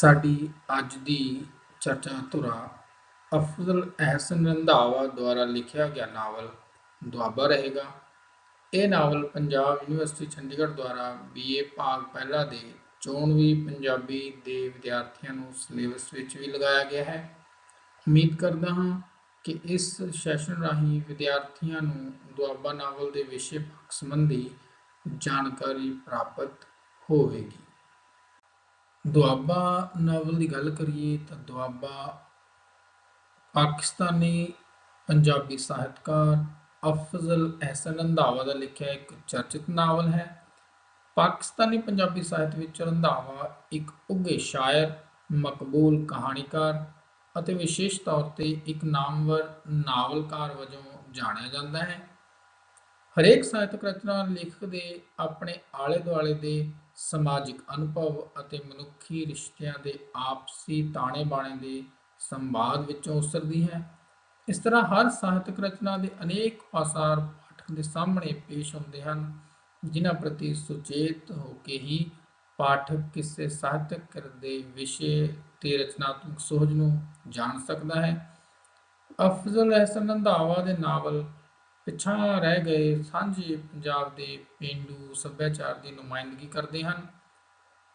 ਸਾਡੀ ਅੱਜ ਦੀ ਚਰਚਾ ਧੁਰਾ ਅਫਜ਼ਲ ਅਹਿਸਨ ਰੰਧਾਵਾ ਦੁਆਰਾ ਲਿਖਿਆ ਗਿਆ ਨਾਵਲ ਦੁਆਬਾ ਰਹੇਗਾ। ਇਹ ਨਾਵਲ ਪੰਜਾਬ ਯੂਨੀਵਰਸਿਟੀ ਚੰਡੀਗੜ੍ਹ ਦੁਆਰਾ ਬੀਏ ਭਾਗ ਪਹਿਲਾ ਦੇ ਚੋਣਵੀ ਪੰਜਾਬੀ ਦੇ ਵਿਦਿਆਰਥੀਆਂ ਨੂੰ ਸਿਲੇਬਸ ਵਿੱਚ ਵੀ ਲਗਾਇਆ ਗਿਆ ਹੈ। ਉਮੀਦ ਕਰਦਾ ਹਾਂ ਕਿ ਇਸ ਸੈਸ਼ਨ ਰਾਹੀਂ ਵਿਦਿਆਰਥੀਆਂ ਨੂੰ ਦੁਆਬਾ ਨਾਵਲ ਦੇ ਵਿਸ਼ੇ ਸੰਬੰਧੀ ਜਾਣਕਾਰੀ ਪ੍ਰਾਪਤ ਹੋਵੇਗੀ। ਦੁਆਬਾ ਨਾਵਲ ਦੀ ਗੱਲ ਕਰੀਏ ਤਾਂ ਦੁਆਬਾ ਪਾਕਿਸਤਾਨੀ ਪੰਜਾਬੀ ਸਾਹਿਤਕਾਰ ਅਫਜ਼ਲ ਅਹਿਸਨ ਰੰਧਾਵਾ ਦਾ ਲਿਖਿਆ ਇੱਕ ਚਰਚਿਤ ਨਾਵਲ ਹੈ। ਪਾਕਿਸਤਾਨੀ ਪੰਜਾਬੀ ਸਾਹਿਤ ਵਿੱਚ ਰੰਧਾਵਾ ਇੱਕ ਉੱਘੇ ਸ਼ਾਇਰ, ਮਕਬੂਲ ਕਹਾਣੀਕਾਰ ਅਤੇ ਵਿਸ਼ੇਸ਼ ਤੌਰ ਤੇ ਇੱਕ ਨਾਮਵਰ ਨਾਵਲਕਾਰ ਵਜੋਂ ਜਾਣਿਆ ਜਾਂਦਾ ਹੈ। ਹਰੇਕ ਸਾਹਿਤਕ ਰਚਨਾ ਲੇਖਕ ਦੇ ਆਪਣੇ ਆਲੇ ਦੁਆਲੇ ਦੇ ਸਮਾਜਿਕ ਅਨੁਭਵ ਅਤੇ ਮਨੁੱਖੀ ਰਿਸ਼ਤਿਆਂ ਦੇ ਆਪਸੀ ਤਾਣੇ ਬਾਣੇ ਦੇ ਸੰਵਾਦ ਵਿੱਚੋਂ ਉਸਰਦੀ ਹੈ। ਇਸ ਤਰ੍ਹਾਂ ਹਰ ਸਾਹਿਤਕ ਰਚਨਾ ਦੇ ਅਨੇਕ ਪਾਸਾਰ ਪਾਠਕ ਦੇ ਸਾਹਮਣੇ ਪੇਸ਼ ਹੁੰਦੇ ਹਨ, ਜਿਨ੍ਹਾਂ ਪ੍ਰਤੀ ਸੁਚੇਤ ਹੋ ਕੇ ਹੀ ਪਾਠਕ ਕਿਸੇ ਸਾਹਿਤਕ ਕਿਰਤ ਦੇ ਵਿਸ਼ੇ ਤੇ ਰਚਨਾਤਮਕ ਸੋਝ ਨੂੰ ਜਾਣ ਸਕਦਾ ਹੈ। ਅਫਜ਼ਲ ਅਹਿਸਨ ਰੰਧਾਵਾ ਦੇ ਨਾਵਲ ਪਿੱਛਾ ਰਹਿ ਗਏ ਸਾਂਝੇ ਪੰਜਾਬ ਦੇ ਪੇਂਡੂ ਸੱਭਿਆਚਾਰ ਦੀ ਨੁਮਾਇੰਦਗੀ ਕਰਦੇ ਹਨ।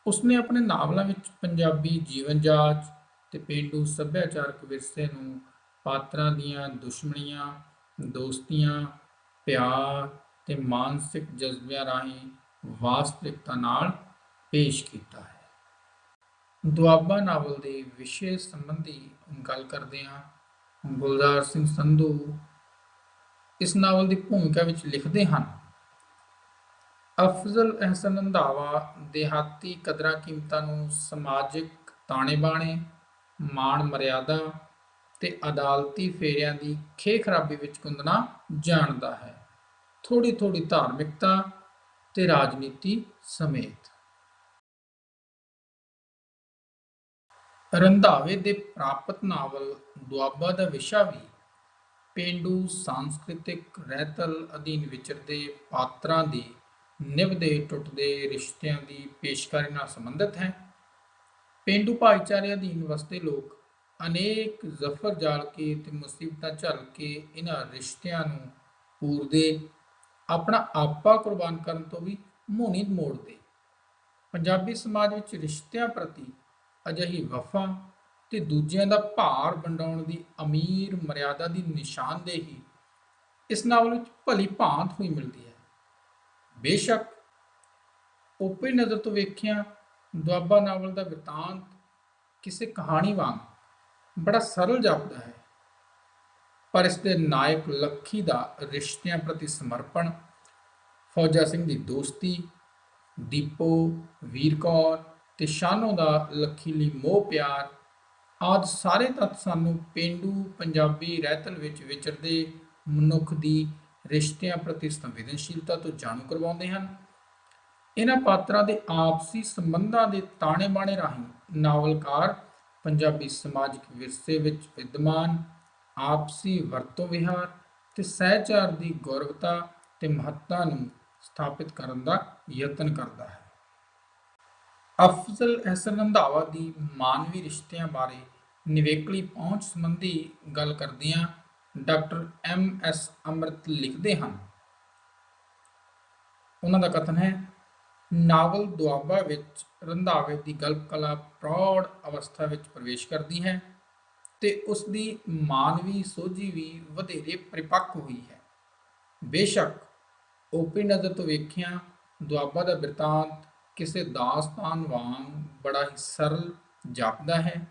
ਉਸਨੇ ਆਪਣੇ ਨਾਵਲਾਂ ਵਿੱਚ ਪੰਜਾਬੀ ਜੀਵਨ ਜਾਚ ਤੇ ਪੇਂਡੂ ਸੱਭਿਆਚਾਰਕ ਵਿਰਸੇ ਨੂੰ ਪਾਤਰਾਂ ਦੀਆਂ ਦੁਸ਼ਮਣੀਆਂ, ਦੋਸਤੀਆਂ, ਪਿਆਰ ਤੇ ਮਾਨਸਿਕ ਜਜ਼ਬਿਆਂ ਰਾਹੀਂ ਵਾਸਤਵਿਕਤਾ ਨਾਲ ਪੇਸ਼ ਕੀਤਾ ਹੈ। ਦੁਆਬਾ ਨਾਵਲ ਦੇ ਵਿਸ਼ੇ ਸੰਬੰਧੀ ਗੱਲ ਕਰਦੇ ਹਾਂ। ਗੁਲਜ਼ਾਰ ਸਿੰਘ ਸੰਧੂ ਇਸ ਨਾਵਲ ਦੀ ਭੂਮਿਕਾ ਵਿੱਚ ਲਿਖਦੇ ਹਨ। ਅਫਜ਼ਲ ਅਹਿਸਨ ਰੰਧਾਵਾ ਦੇਹਾਤੀ ਕਦਰਾਂ ਕੀਮਤਾਂ ਨੂੰ ਸਮਾਜਿਕ ਤਾਣੇ ਬਾਣੇ, ਮਾਣ ਮਰਿਆਦਾ ਤੇ ਅਦਾਲਤੀ ਫੇਰਿਆਂ ਦੀ ਖੇ ਖਰਾਬੀ ਵਿੱਚ ਕੁੰਦਣਾ ਜਾਣਦਾ ਹੈ। ਥੋੜੀ ਥੋੜੀ ਧਾਰਮਿਕਤਾ ਤੇ ਰਾਜਨੀਤੀ ਸਮੇਤ। ਰੰਧਾਵੇ ਦੇ ਪ੍ਰਾਪਤ ਨਾਵਲ ਦੁਆਬਾ ਦਾ ਵਿਸ਼ਾ ਵੀ ਪੇਂਡੂ ਸਾਂਸਕ੍ਰਿਤਿਕ ਰਹਿਤਲ ਅਧੀਨ ਵਿਚਰਦੇ ਪਾਤਰਾਂ ਦੀ ਨਿਭਦੇ ਟੁੱਟਦੇ ਰਿਸ਼ਤਿਆਂ ਦੀ ਪੇਸ਼ਕਾਰੀ ਨਾਲ ਸੰਬੰਧਿਤ ਹੈ। ਪੇਂਡੂ ਭਾਈਚਾਰੇ ਅਧੀਨ ਵਸਦੇ ਲੋਕ ਅਨੇਕ ਜ਼ਫਰ ਜਾਲ ਕੇ ਤੇ ਮੁਸੀਬਤਾਂ ਝੱਲ ਕੇ ਇਹਨਾਂ ਰਿਸ਼ਤਿਆਂ ਨੂੰ ਪੂਰਦੇ, ਆਪਣਾ ਆਪਾ ਕੁਰਬਾਨ ਕਰਨ ਤੋਂ ਵੀ ਮੂੰਹ ਨਹੀਂ ਮੋੜਦੇ। ਪੰਜਾਬੀ ਸਮਾਜ ਵਿੱਚ ਰਿਸ਼ਤਿਆਂ ਪ੍ਰਤੀ ਅਜਿਹੀ ਵਫਾ ਤੇ ਦੂਜਿਆਂ ਦਾ ਭਾਰ ਵੰਡਾਉਣ ਦੀ ਅਮੀਰ ਮਰਿਆਦਾ ਦੀ ਨਿਸ਼ਾਨਦੇਹੀ ਇਸ ਨਾਵਲ ਵਿੱਚ ਭਲੀ ਭਾਂਤ ਹੋਈ ਮਿਲਦੀ ਹੈ। ਬੇਸ਼ੱਕ ਓਪਰੀ ਨਜ਼ਰ ਤੋਂ ਵੇਖਿਆ ਦੁਆਬਾ ਨਾਵਲ ਦਾ ਬਿਰਤਾਂਤ ਕਿਸੇ ਕਹਾਣੀ ਵਾਂਗ ਬੜਾ ਸਰਲ ਜਾਪਦਾ ਹੈ, ਪਰ ਇਸ ਦੇ ਨਾਇਕ ਲੱਖੀ ਦਾ ਰਿਸ਼ਤਿਆਂ ਪ੍ਰਤੀ ਸਮਰਪਣ, ਫੌਜਾ ਸਿੰਘ ਦੀ ਦੋਸਤੀ, ਦੀਪੋ, ਵੀਰਕੌਰ ਤੇ ਸ਼ਾਨੋ ਦਾ ਲੱਖੀ ਲਈ ਮੋਹ ਪਿਆਰ ਆਦ ਸਾਰੇ ਤੱਤ ਸਾਨੂੰ ਪੇਂਡੂ ਪੰਜਾਬੀ ਰਹਿਤਲ ਵਿੱਚ ਵਿਚਰਦੇ ਮਨੁੱਖ ਦੀ ਰਿਸ਼ਤਿਆਂ ਪ੍ਰਤੀ ਸੰਵੇਦਨਸ਼ੀਲਤਾ ਤੋਂ ਜਾਣੂ ਕਰਵਾਉਂਦੇ ਹਨ। ਇਹਨਾਂ ਪਾਤਰਾਂ ਦੇ ਆਪਸੀ ਸੰਬੰਧਾਂ ਦੇ ਤਾਣੇ ਬਾਣੇ ਰਾਹੀਂ ਨਾਵਲਕਾਰ, ਪੰਜਾਬੀ ਸਮਾਜਿਕ ਵਿਰਸੇ ਵਿੱਚ ਵਿਦਮਾਨ, ਆਪਸੀ ਵਰਤੋਂ ਵਿਹਾਰ ਤੇ ਸਹਿਚਾਰ ਦੀ ਗੌਰਵਤਾ ਤੇ ਮਹੱਤਤਾ ਨੂੰ ਸਥਾਪਿਤ ਕਰਨ ਦਾ ਯਤਨ ਕਰਦਾ ਹੈ। ਅਫਜ਼ਲ ਅਹਿਸਨ ਰੰਧਾਵਾ ਦੀ ਮਾਨਵੀ ਰਿਸ਼ਤਿਆਂ ਬਾਰੇ ਨਿਵੇਕਲੀ ਪਹੁੰਚ ਸੰਬੰਧੀ ਗੱਲ ਕਰਦਿਆਂ ਡਾਕਟਰ ਐਮ ਐਸ ਅਮਰਤ ਲਿਖਦੇ ਹਨ। ਉਹਨਾਂ ਦਾ ਕਥਨ ਹੈ, ਨਾਵਲ ਦੁਆਬਾ ਵਿੱਚ ਰੰਧਾਵੇ ਦੀ ਗਲਪ ਕਲਾ ਪ੍ਰੌੜ ਅਵਸਥਾ ਵਿੱਚ ਪ੍ਰਵੇਸ਼ ਕਰਦੀ ਹੈ ਤੇ ਉਸ ਦੀ ਮਾਨਵੀ ਸੋਝੀ ਵੀ ਵਧੇਰੇ ਪਰਿਪੱਕ ਹੋਈ ਹੈ। ਬੇਸ਼ੱਕ, ਓਪੀ ਨਜ਼ਰ ਤੋਂ ਵੇਖਿਆ ਦੁਆਬਾ ਦਾ ਬਿਰਤਾਂਤ ਕਿਸੇ ਦਾਸਤਾਨ ਵਾਂਗ ਬੜਾ ਹੀ ਸਰਲ ਜਾਪਦਾ ਹੈ,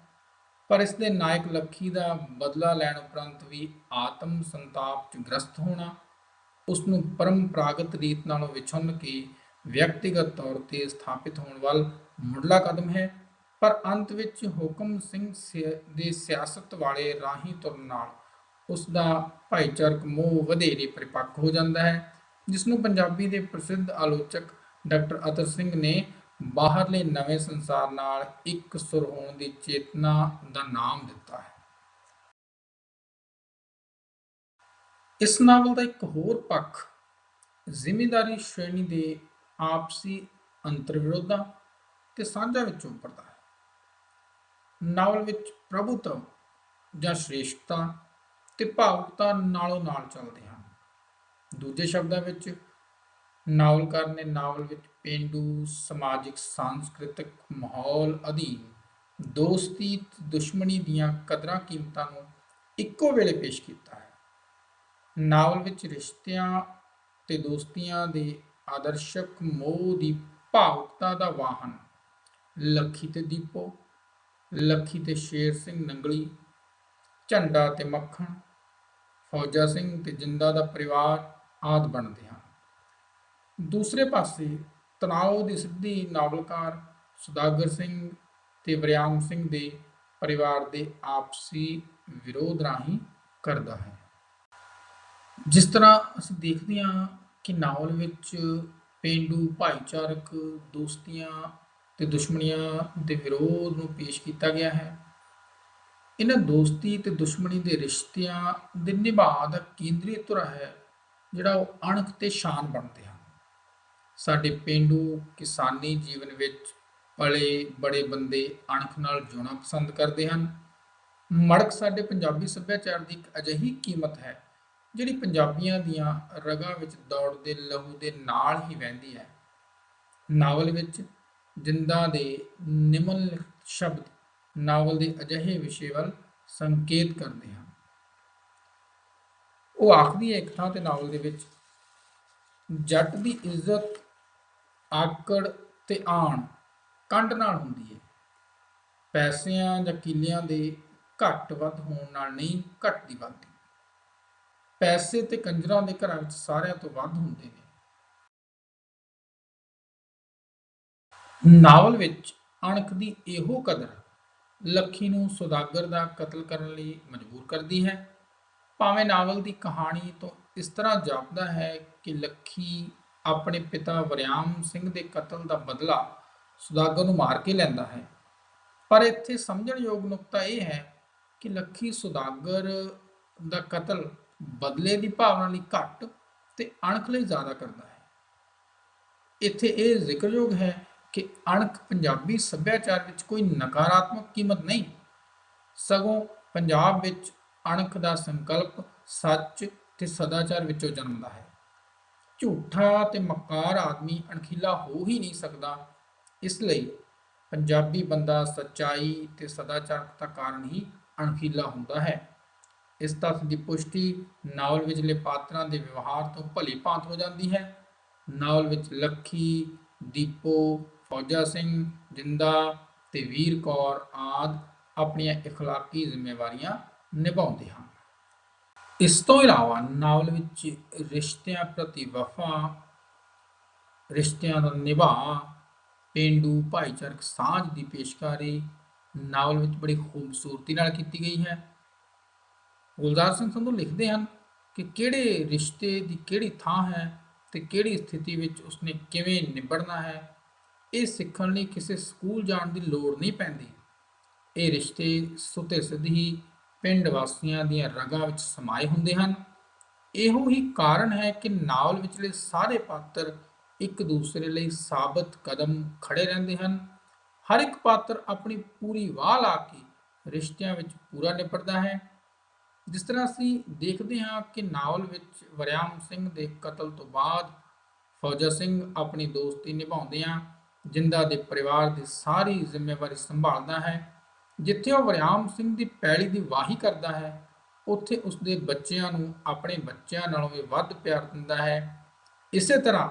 ਪਰ ਇਸ ਦੇ ਨਾਇਕ ਲੱਖੀ ਦਾ ਬਦਲਾ ਲੈਣ ਉਪਰੰਤ ਵੀ ਆਤਮ ਸੰਤਾਪ ਚ ਗ੍ਰਸਤ ਹੋਣਾ ਉਸ ਨੂੰ ਪਰੰਪਰਾਗਤ ਰੀਤ ਨਾਲੋਂ ਵਿਛੁੰਨ ਕੇ ਵਿਅਕਤੀਗਤ ਤੌਰ ਤੇ ਸਥਾਪਿਤ ਹੋਣ ਵੱਲ ਮੁੱਢਲਾ ਕਦਮ ਹੈ, ਪਰ ਅੰਤ ਵਿੱਚ ਹੁਕਮ ਸਿੰਘ ਸਿ- ਦੇ ਸਿਆਸਤ ਵਾਲੇ ਰਾਹੀਂ ਤੁਰਨ ਨਾਲ ਉਸ ਦਾ ਭਾਈਚਾਰਕ ਮੋਹ ਵਧੇਰੇ ਪਰਿਪੱਕ ਹੋ ਜਾਂਦਾ ਹੈ ਜਿਸ ਨੂੰ ਪੰਜਾਬੀ ਦੇ ਪ੍ਰਸਿੱਧ ਆਲੋਚਕ ਡਾਕਟਰ ਅਤਰ ਸਿੰਘ ਨੇ ਬਾਹਰਲੇ ਨਵੇਂ ਸੰਸਾਰ ਨਾਲ ਇੱਕ ਸੁਰ ਹੋਣ ਦੀ ਚੇਤਨਾ ਦਾ ਨਾਮ ਦਿੱਤਾ ਹੈ। ਇਸ ਨਾਵਲ ਦਾ ਇੱਕ ਹੋਰ ਪੱਖ ਜ਼ਿੰਮੇਦਾਰੀ ਸ਼੍ਰੇਣੀ ਦੇ ਆਪਸੀ ਅੰਤਰਵਿਰੋਧਾਂ ਤੇ ਸਾਂਝਾ ਵਿੱਚੋਂ ਉੱਪਰਦਾ ਹੈ। ਨਾਵਲ ਵਿੱਚ ਪ੍ਰਭੂਤਵ ਜਾਂ ਸ਼੍ਰੇਸ਼ਟਤਾ ਤੇ ਭਾਵੁਕਤਾ ਨਾਲੋਂ ਨਾਲ ਚੱਲਦੇ ਹਨ। ਦੂਜੇ ਸ਼ਬਦਾਂ ਵਿੱਚ ਨਾਵਲਕਾਰ ਨੇ ਨਾਵਲ ਵਿੱਚ ਪੇਂਡੂ, ਸਮਾਜਿਕ, ਸਾਂਸਕ੍ਰਿਤਿਕ ਮਾਹੌਲ ਅਧੀਨ ਦੋਸਤੀ, ਦੁਸ਼ਮਣੀ ਦੀਆਂ ਕਦਰਾਂ ਕੀਮਤਾਂ ਨੂੰ ਇੱਕੋ ਵੇਲੇ ਪੇਸ਼ ਕੀਤਾ ਹੈ। ਨਾਵਲ ਵਿੱਚ ਰਿਸ਼ਤਿਆਂ ਤੇ ਦੋਸਤੀਆਂ ਦੇ ਆਦਰਸ਼ਕ ਮੋਹ ਦੀ ਭਾਵੁਕਤਾ ਦਾ ਵਾਹਨ ਲੱਖੀ ਤੇ ਦੀਪੋ, ਲੱਖੀ ਤੇ ਸ਼ੇਰ ਸਿੰਘ ਨੰਗਲੀ, ਝੰਡਾ ਤੇ ਮੱਖਣ, ਫੌਜਾ ਸਿੰਘ ਤੇ ਜਿੰਦਾ ਦਾ ਪਰਿਵਾਰ ਆਦ ਬਣਦੇ ਹਨ। ਦੂਸਰੇ ਪਾਸੇ ਤਣਾਓ ਦੀ ਸਿੱਧੀ ਨਾਵਲਕਾਰ ਸੁਦਾਗਰ ਸਿੰਘ ਤੇ ਵਰਿਆਮ ਸਿੰਘ ਦੇ ਪਰਿਵਾਰ ਦੇ ਆਪਸੀ ਵਿਰੋਧ ਰਾਹੀਂ ਕਰਦਾ ਹੈ। ਜਿਸ ਤਰ੍ਹਾਂ ਅਸੀਂ ਦੇਖਦੇ ਹਾਂ ਕਿ ਨਾਵਲ ਵਿੱਚ ਪੇਂਡੂ ਭਾਈਚਾਰਕ ਦੋਸਤੀਆਂ ਤੇ ਦੁਸ਼ਮਣੀਆਂ ਦੇ ਵਿਰੋਧ ਨੂੰ ਪੇਸ਼ ਕੀਤਾ ਗਿਆ ਹੈ। ਇਹਨਾਂ ਦੋਸਤੀ ਤੇ ਦੁਸ਼ਮਣੀ ਦੇ ਰਿਸ਼ਤਿਆਂ ਦੇ ਨਿਭਾਅ ਦਾ ਕੇਂਦਰੀ ਧੁਰਾ ਹੈ, ਜਿਹੜਾ ਉਹ ਅਣਖ ਤੇ ਸ਼ਾਨ ਬਣਦੇ ਹਨ। ਸਾਡੇ ਪੇਂਡੂ ਕਿਸਾਨੀ ਜੀਵਨ ਵਿੱਚ ਪਲੇ ਬੜੇ ਬੰਦੇ ਅਣਖ ਨਾਲ ਜਿਉਣਾ ਪਸੰਦ ਕਰਦੇ ਹਨ। ਮੜਕ ਸਾਡੇ ਪੰਜਾਬੀ ਸੱਭਿਆਚਾਰ ਦੀ ਇੱਕ ਅਜਿਹੀ ਕੀਮਤ ਹੈ, ਜਿਹੜੀ ਪੰਜਾਬੀਆਂ ਦੀਆਂ ਰਗਾਂ ਵਿੱਚ ਦੌੜਦੇ ਲਹੂ ਦੇ ਨਾਲ ਹੀ ਵਹਿੰਦੀ ਹੈ। ਨਾਵਲ ਵਿੱਚ ਜਿੰਦਾ ਦੇ ਨਿਮਨ ਸ਼ਬਦ ਨਾਵਲ ਦੇ ਅਜਿਹੇ ਵਿਸ਼ੇ ਵੱਲ ਸੰਕੇਤ ਕਰਦੇ ਹਨ। ਉਹ ਆਖਦੀ ਹੈ ਇੱਕ ਥਾਂ ਤੇ ਨਾਵਲ ਦੇ ਵਿੱਚ, ਜੱਟ ਦੀ ਇੱਜ਼ਤ ਆਕੜ ਤੇ ਆਣ ਕੰਡ ਨਾਲ ਹੁੰਦੀ ਹੈ ਪੈਸਿਆਂ ਜਾਂ ਕਿੱਲਿਆਂ ਦੇ ਘੱਟ ਵੱਧ ਹੋਣ ਨਾਲ ਨਹੀਂ ਘਟਦੀ ਵੱਧਦੀ ਪੈਸੇ ਤੇ ਕੰਜਰਾਂ ਦੇ ਘਰਾਂ ਵਿੱਚ ਸਾਰਿਆਂ ਤੋਂ ਵੱਧ ਹੁੰਦੇ ਨੇ। ਨਾਵਲ ਵਿੱਚ ਅਣਖ ਦੀ ਇਹੋ ਕਦਰ ਲੱਖੀ ਨੂੰ ਸੁਦਾਗਰ ਦਾ ਕਤਲ ਕਰਨ ਲਈ ਮਜਬੂਰ ਕਰਦੀ ਹੈ। ਭਾਵੇਂ ਨਾਵਲ ਦੀ ਕਹਾਣੀ ਤੋਂ ਇਸ ਤਰ੍ਹਾਂ ਜਾਪਦਾ ਹੈ ਕਿ ਲੱਖੀ ਆਪਣੇ ਪਿਤਾ ਵਰਿਆਮ ਸਿੰਘ ਦੇ ਕਤਲ ਦਾ ਬਦਲਾ ਸੁਦਾਗਰ ਨੂੰ ਮਾਰ ਕੇ ਲੈਂਦਾ ਹੈ। ਪਰ ਇੱਥੇ ਸਮਝਣਯੋਗ ਨੁਕਤਾ ਇਹ ਹੈ ਕਿ ਲੱਖੀ ਸੁਦਾਗਰ ਦਾ ਕਤਲ ਬਦਲੇ ਦੀ ਭਾਵਨਾ ਲਈ ਘੱਟ ਤੇ ਅਣਖ ਲਈ ਜ਼ਿਆਦਾ ਕਰਦਾ ਹੈ। ਇੱਥੇ ਇਹ ਜ਼ਿਕਰਯੋਗ ਹੈ ਕਿ ਅਣਖ ਪੰਜਾਬੀ ਸੱਭਿਆਚਾਰ ਵਿੱਚ ਕੋਈ ਨਕਾਰਾਤਮਕ ਕੀਮਤ ਨਹੀਂ, ਸਗੋਂ ਪੰਜਾਬ ਵਿੱਚ ਅਣਖ ਦਾ ਸੰਕਲਪ ਸੱਚ ਤੇ ਸਦਾਚਾਰ ਵਿੱਚੋਂ ਜਨਮਦਾ ਹੈ। ਝੂਠਾ ਤੇ ਮਕਾਰ ਆਦਮੀ ਅਣਖੀਲਾ ਹੋ ਹੀ ਨਹੀਂ ਸਕਦਾ ਇਸ ਲਈ ਪੰਜਾਬੀ ਬੰਦਾ ਸੱਚਾਈ ਤੇ ਸਦਾਚਾਰਤਾ ਕਾਰਨ ਹੀ ਅਣਖੀਲਾ ਹੁੰਦਾ ਹੈ ਇਸ ਤੱਥ ਦੀ ਪੁਸ਼ਟੀ ਨਾਵਲ ਵਿਚਲੇ ਪਾਤਰਾਂ ਦੇ ਵਿਵਹਾਰ ਤੋਂ ਭਲੀ ਭਾਂਤ ਹੋ ਜਾਂਦੀ ਹੈ ਨਾਵਲ ਵਿੱਚ ਲੱਖੀ ਦੀਪੋ ਫੌਜਾ ਸਿੰਘ ਜਿੰਦਾ ਤੇ ਵੀਰ ਕੌਰ ਆਦ ਆਪਣੀਆਂ اخلاقی ਜ਼ਿੰਮੇਵਾਰੀਆਂ ਨਿਭਾਉਂਦੇ ਹਨ ਇਸ ਤੋਂ ਇਲਾਵਾ ਨਾਵਲ ਵਿੱਚ ਰਿਸ਼ਤਿਆਂ ਪ੍ਰਤੀ ਵਫਾ, ਰਿਸ਼ਤਿਆਂ ਦਾ ਨਿਭਾ ਪੇਂਡੂ ਭਾਈਚਾਰਕ ਸਾਂਝ ਦੀ ਪੇਸ਼ਕਾਰੀ ਨਾਵਲ ਵਿੱਚ ਬੜੀ ਖੂਬਸੂਰਤੀ ਨਾਲ ਕੀਤੀ ਗਈ ਹੈ। ਗੁਲਜ਼ਾਰ ਸਿੰਘ ਸੰਧੂ ਲਿਖਦੇ ਹਨ ਕਿ ਕਿਹੜੇ ਰਿਸ਼ਤੇ ਦੀ ਕਿਹੜੀ ਥਾਂ ਹੈ ਤੇ ਕਿਹੜੀ ਸਥਿਤੀ ਵਿੱਚ ਉਸਨੇ ਕਿਵੇਂ ਨਿਭੜਨਾ ਹੈ, ਇਹ ਸਿੱਖਣ ਲਈ ਕਿਸੇ ਸਕੂਲ ਜਾਣ ਦੀ ਲੋੜ ਨਹੀਂ ਪੈਂਦੀ। ਇਹ ਰਿਸ਼ਤੇ ਸੁਤੇ ਸਿੱਧੀ ਪਿੰਡ ਵਾਸੀਆਂ ਦੀਆਂ ਰਗਾਂ ਵਿੱਚ ਸਮਾਏ ਹੁੰਦੇ ਹਨ। ਇਹੋ ਹੀ ਕਾਰਨ ਹੈ ਕਿ ਨਾਵਲ ਵਿਚਲੇ ਸਾਰੇ ਪਾਤਰ ਇੱਕ ਦੂਸਰੇ ਲਈ ਸਾਬਤ ਕਦਮ ਖੜੇ ਰਹਿੰਦੇ ਹਨ। ਹਰ ਇੱਕ ਪਾਤਰ ਆਪਣੀ ਪੂਰੀ ਵਾਹ ਲਾ ਕੇ ਰਿਸ਼ਤਿਆਂ ਵਿੱਚ ਪੂਰਾ ਨਿਪਟਦਾ ਹੈ। ਜਿਸ ਤਰ੍ਹਾਂ ਅਸੀਂ ਦੇਖਦੇ ਹਾਂ ਕਿ ਨਾਵਲ ਵਿੱਚ ਵਰਿਆਮ ਸਿੰਘ ਦੇ ਕਤਲ ਤੋਂ ਬਾਅਦ ਫੌਜਾ ਸਿੰਘ ਆਪਣੀ ਦੋਸਤੀ ਨਿਭਾਉਂਦਿਆਂ ਜਿੰਦਾ ਦੇ ਪਰਿਵਾਰ ਦੀ ਸਾਰੀ ਜ਼ਿੰਮੇਵਾਰੀ ਸੰਭਾਲਦਾ ਹੈ। ਜਿੱਥੇ ਉਹ ਵਰਿਆਮ ਸਿੰਘ ਦੀ ਪੈਲੀ ਦੀ ਵਾਹੀ ਕਰਦਾ ਹੈ ਉੱਥੇ ਉਸਦੇ ਬੱਚਿਆਂ ਨੂੰ ਆਪਣੇ ਬੱਚਿਆਂ ਨਾਲੋਂ ਵੀ ਵੱਧ ਪਿਆਰ ਦਿੰਦਾ ਹੈ ਇਸੇ ਤਰ੍ਹਾਂ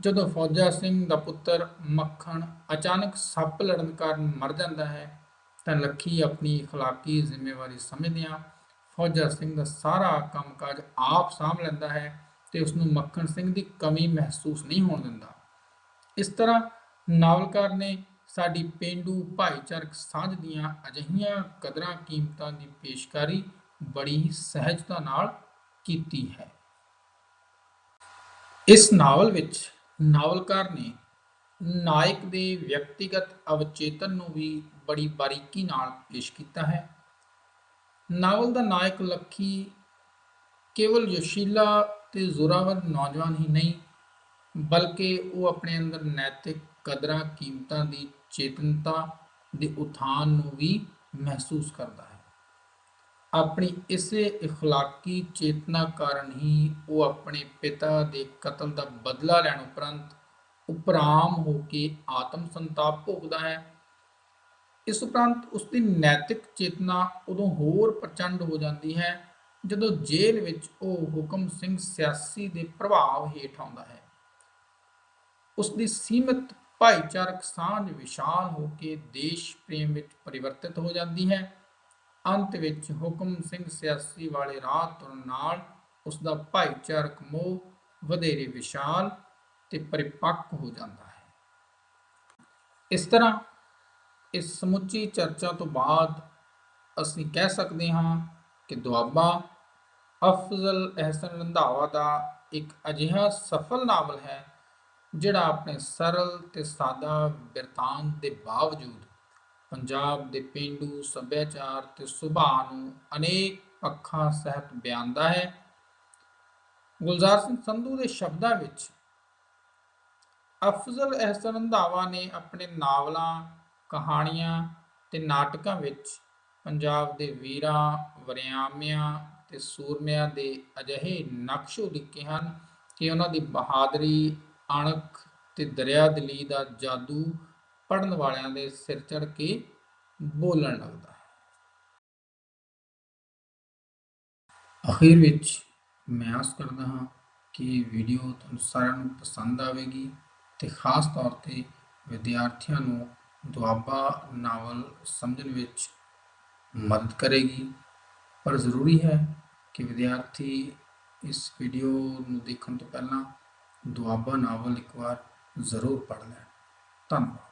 ਜਦੋਂ ਫੌਜਾ ਸਿੰਘ ਦਾ ਪੁੱਤਰ ਮੱਖਣ ਅਚਾਨਕ ਸੱਪ ਲੜਨ ਕਾਰਨ ਮਰ ਜਾਂਦਾ ਹੈ ਤਾਂ ਲੱਖੀ ਆਪਣੀ اخلاقی ਜ਼ਿੰਮੇਵਾਰੀ ਸਮਝਦਿਆਂ ਫੌਜਾ ਸਿੰਘ ਦਾ ਸਾਰਾ ਕੰਮਕਾਜ ਆਪ ਸਾਂਭ ਲੈਂਦਾ ਹੈ ਤੇ ਉਸ ਨੂੰ ਮੱਖਣ ਸਿੰਘ ਦੀ ਕਮੀ ਮਹਿਸੂਸ ਨਹੀਂ ਹੋਣ ਦਿੰਦਾ ਇਸ ਤਰ੍ਹਾਂ ਨਾਵਲਕਾਰ ਨੇ ਸਾਡੀ ਪੇਂਡੂ ਭਾਈਚਾਰਕ ਸਾਂਝ ਦੀਆਂ ਅਜਿਹੀਆਂ ਕਦਰਾਂ ਕੀਮਤਾਂ ਦੀ ਪੇਸ਼ਕਾਰੀ ਬੜੀ ਹੀ ਸਹਿਜਤਾ ਨਾਲ ਕੀਤੀ ਹੈ। ਇਸ ਨਾਵਲ ਵਿੱਚ ਨਾਵਲਕਾਰ ਨੇ ਨਾਇਕ ਦੇ ਵਿਅਕਤੀਗਤ ਅਵਚੇਤਨ ਨੂੰ ਵੀ ਬੜੀ ਬਾਰੀਕੀ ਨਾਲ ਪੇਸ਼ ਕੀਤਾ ਹੈ। ਨਾਵਲ ਦਾ ਨਾਇਕ ਲੱਖੀ ਕੇਵਲ ਯੋਸ਼ੀਲਾ ਤੇ ਜ਼ੋਰਾਵਰ ਨੌਜਵਾਨ ਹੀ ਨਹੀਂ, ਬਲਕਿ ਉਹ ਆਪਣੇ ਅੰਦਰ ਨੈਤਿਕ ਕਦਰਾਂ ਕੀਮਤਾਂ ਦੀ ਚੇਤਨਤਾ ਦੇ ਉਥਾਨ ਨੂੰ ਵੀ ਮਹਿਸੂਸ ਕਰਦਾ ਹੈ ਆਪਣੀ ਇਸੇ اخلاقی ਚੇਤਨਾ ਕਾਰਨ ਹੀ ਉਹ ਆਪਣੇ ਪਿਤਾ ਦੇ ਕਤਲ ਦਾ ਬਦਲਾ ਲੈਣ ਉਪਰੰਤ ਉਪਰਾਮ ਹੋ ਕੇ ਆਤਮ ਸੰਤਾਪ ਭੋਗਦਾ ਹੈ ਇਸ ਉਪਰੰਤ ਉਸ ਦੀ ਨੈਤਿਕ ਚੇਤਨਾ ਉਦੋਂ ਹੋਰ ਪ੍ਰਚੰਡ ਹੋ ਜਾਂਦੀ ਹੈ ਜਦੋਂ ਜੇਲ੍ਹ ਵਿੱਚ ਉਹ ਹੁਕਮ ਸਿੰਘ ਸਿਆਸੀ ਦੇ ਪ੍ਰਭਾਵ ਹੇਠ ਆਉਂਦਾ ਹੈ ਉਸ ਦੀ ਸੀਮਿਤ ਭਾਈਚਾਰਕ ਸਾਂਝ ਵਿਸ਼ਾਲ ਹੋ ਕੇ ਦੇਸ਼ ਪ੍ਰੇਮ ਵਿੱਚ ਪਰਿਵਰਤਿਤ ਹੋ ਜਾਂਦੀ ਹੈ। ਅੰਤ ਵਿੱਚ ਹੁਕਮ ਸਿੰਘ ਸਿਆਸੀ ਵਾਲੇ ਰਾਹ ਤੁਰਨ ਨਾਲ ਉਸ ਦਾ ਭਾਈਚਾਰਕ ਮੋਹ ਵਧੇਰੇ ਵਿਸ਼ਾਲ ਤੇ ਪਰਿਪੱਕ ਹੋ ਜਾਂਦਾ ਹੈ। ਇਸ ਤਰ੍ਹਾਂ ਇਸ ਸਮੁੱਚੀ ਚਰਚਾ ਤੋਂ ਬਾਅਦ ਅਸੀਂ ਕਹਿ ਸਕਦੇ ਹਾਂ ਕਿ ਦੁਆਬਾ ਅਫਜ਼ਲ ਅਹਿਸਨ ਰੰਧਾਵਾ ਦਾ ਇੱਕ ਅਜਿਹਾ ਸਫਲ ਨਾਵਲ ਹੈ ਜਿਹੜਾ ਆਪਣੇ ਸਰਲ ਤੇ ਸਾਦਾ ਬਿਰਤਾਂਤ ਦੇ ਬਾਵਜੂਦ ਪੰਜਾਬ ਦੇ ਪੇਂਡੂ ਸੱਭਿਆਚਾਰ ਤੇ ਸੁਭਾਅ ਨੂੰ ਅਨੇਕ ਪੱਖਾਂ ਸਹਿਤ ਬਿਆਨਦਾ ਹੈ। ਗੁਲਜ਼ਾਰ ਸਿੰਘ ਸੰਧੂ ਦੇ ਸ਼ਬਦਾਂ ਵਿੱਚ ਅਫਜ਼ਲ ਅਹਿਸਨ ਰੰਧਾਵਾ ਨੇ ਆਪਣੇ ਨਾਵਲਾਂ, ਕਹਾਣੀਆਂ ਤੇ ਨਾਟਕਾਂ ਵਿੱਚ ਪੰਜਾਬ ਦੇ ਵੀਰਾਂ, ਵਰਿਆਮਿਆਂ ਤੇ ਸੂਰਮਿਆਂ ਦੇ ਅਜਿਹੇ ਨਕਸ਼ ਉਲੀਕੇ ਹਨ ਕਿ ਉਹਨਾਂ ਦੀ ਬਹਾਦਰੀ ਅਣਖ ਤੇ ਦਰਿਆਦਿਲੀ ਦਾ ਜਾਦੂ ਪੜਨ ਵਾਲਿਆਂ ਦੇ ਸਿਰ ਚੜ ਕੇ ਬੋਲਣ ਲੱਗਦਾ ਹੈ। ਅਖੀਰ ਵਿੱਚ ਮੈਂ ਆਸ ਕਰਦਾ ਹਾਂ ਕਿ ਇਹ ਵੀਡੀਓ ਤੁਹਾਨੂੰ ਸਾਰਿਆਂ ਨੂੰ ਪਸੰਦ ਆਵੇਗੀ ਤੇ ਖਾਸ ਤੌਰ ਤੇ ਵਿਦਿਆਰਥੀਆਂ ਨੂੰ ਦੁਆਬਾ ਨਾਵਲ ਸਮਝਣ ਵਿੱਚ ਮਦਦ ਕਰੇਗੀ। ਪਰ ਜ਼ਰੂਰੀ ਹੈ ਕਿ ਵਿਦਿਆਰਥੀ ਇਸ ਵੀਡੀਓ ਨੂੰ ਦੇਖਣ ਤੋਂ ਪਹਿਲਾਂ ਦੁਆਬਾ ਨਾਵਲ ਇੱਕ ਵਾਰ ਜ਼ਰੂਰ ਪੜ੍ਹ ਲੈਣ ਧੰਨਵਾਦ।